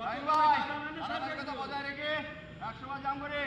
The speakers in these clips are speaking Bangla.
কথা বজায় রেখে একসময় জাম করে।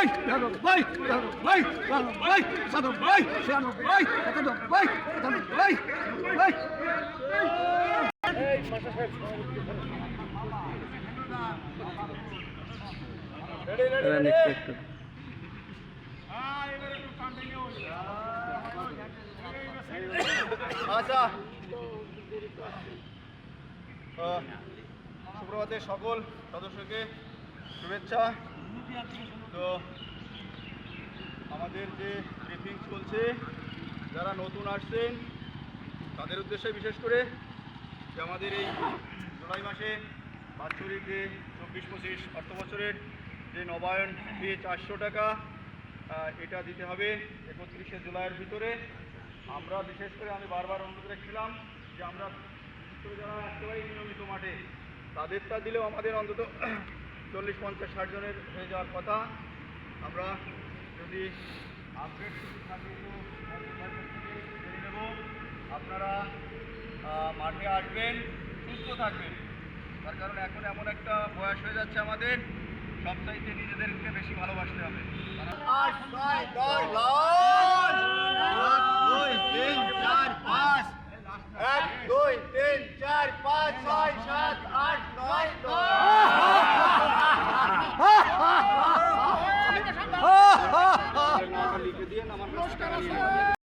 ছিয়ানব্বই বিরানব্বই বিরানব্বই বিরানব্বই সাতানব্বই ছিয়ানব্বই সাতানব্বই সাতানব্বই আচ্ছা সুপ্রভাতের সকল সদস্যকে শুভেচ্ছা তো আমাদের যে ব্রিফিং চলছে, যারা নতুন আসছেন, তাদের উদ্দেশ্যে বিশেষ করে যে আমাদের এই জুলাই মাসে বাৎসরিক যে চব্বিশ পঁচিশ অর্থ বছরের যে নবায়ন ফি চারশো টাকা এটা দিতে হবে একত্রিশে জুলাইয়ের ভিতরে। আমরা বিশেষ করে আমি বারবার অনুরোধ রেখেছিলাম যে আমরা যারা একেবারেই নিয়মিত মাঠে, তাদেরটা দিলেও আমাদের অন্তত চল্লিশ পঞ্চাশ ষাট জনের হয়ে যাওয়ার কথা। আমরা যদি আপডেট থাকে জেনে নেব। আপনারা মাঠে আসবেন, সুস্থ থাকবেন। তার কারণ এখন এমন একটা বয়স হয়ে যাচ্ছে আমাদের, সব চাইতে নিজেদেরকে বেশি ভালোবাসতে হবে।